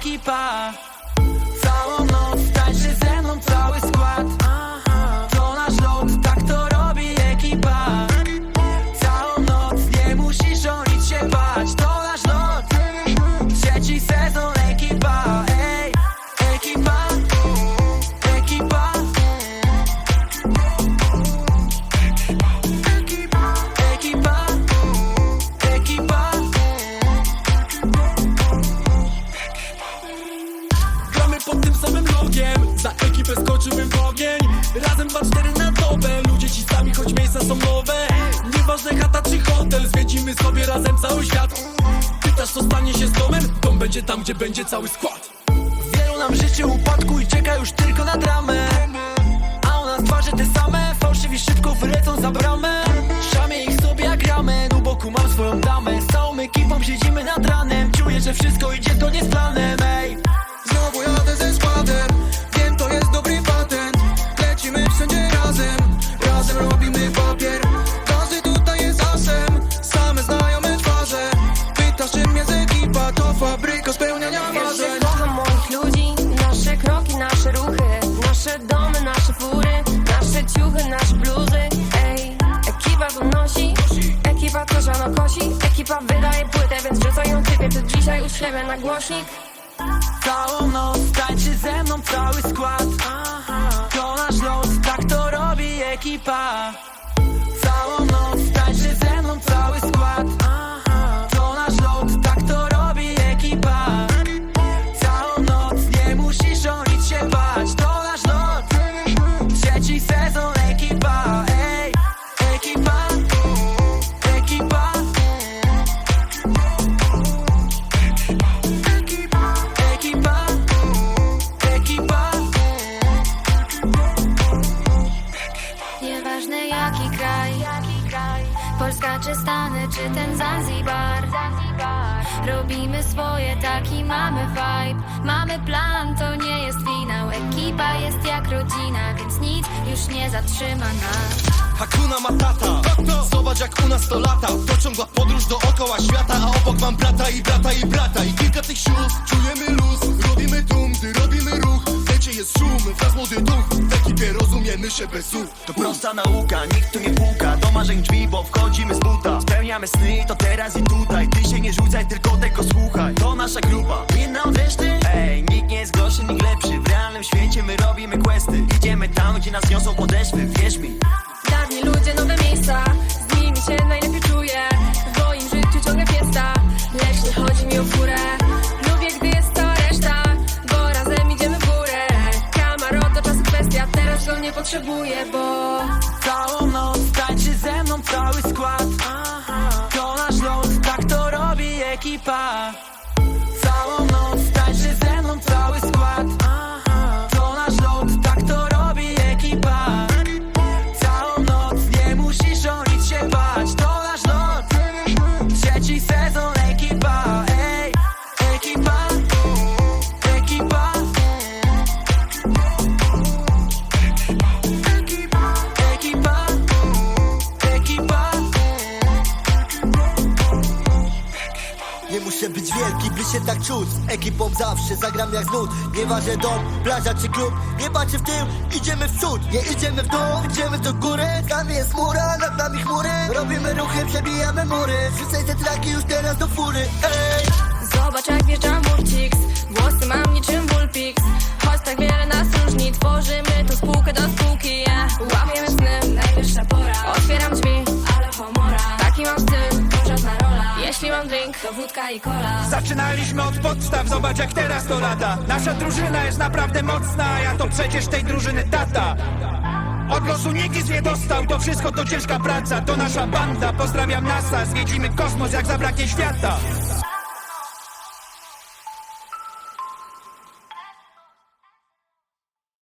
equipar. W ogień Razem 2-4 na dobę. Ludzie ci sami, choć miejsca są nowe. Nieważne chata czy hotel Zwiedzimy sobie razem cały świat. Pytasz co stanie się z domem? Dom będzie tam, gdzie będzie cały skład. Wielu nam życzy upadku i czeka już tylko na dramę. A u nas twarze te same Fałszywi szybko wylecą za bramę. Szamie ich sobie jak ramen U boku mam swoją damę. Z całą ekipą siedzimy nad ranem. Czuję, że wszystko idzie zgodnie z planem uślemy na głośnik. Całą noc tańczy ze mną cały skład. To nasz los, tak to robi ekipa Nieważne jaki kraj. Polska czy Stany, czy ten Zanzibar. Robimy swoje, taki mamy vibe. Mamy plan, to nie jest finał Ekipa jest jak rodzina, więc nic już nie zatrzyma nas. Hakuna Matata Zobacz jak u nas to lata. To ciągła podróż dookoła świata A obok mam brata i brata i brata. I kilka tych sióstr Czujemy rozumiemy się bez słów To prosta nauka, nikt tu nie puka. Do marzeń drzwi, bo wchodzimy z buta. Spełniamy sny, to teraz i tutaj. Ty się nie rzucaj, tylko tego słuchaj. To nasza grupa, inna od reszty? Ej, nikt nie jest gorszy, nikt lepszy. W realnym świecie my robimy questy. Idziemy tam, gdzie nas niosą podeszwy. Wierz mi potrzebuję, bo Całą noc tańczy ze mną cały skład. To nasz los, tak to robi ekipa wielki, by się tak czuć. Z ekipą zawsze zagram jak znud. Nieważne dom, plaża czy klub. Nie patrzę w tył, idziemy w przód. Nie idziemy w dół, idziemy do góry. Tam jest mura, nad nami chmury. Robimy ruchy, przebijamy mury. Rzucaj te traki już teraz do fury. Ej! Zobacz jak wjeżdża Murcix Włosy mam niczym to wódka i cola Zaczynaliśmy od podstaw, zobacz jak teraz to lata. Nasza drużyna jest naprawdę mocna, a ja to przecież tej drużyny tata. Od losu nikt nic nie dostał, to wszystko to ciężka praca. To nasza banda, pozdrawiam NASA. Zwiedzimy kosmos jak zabraknie świata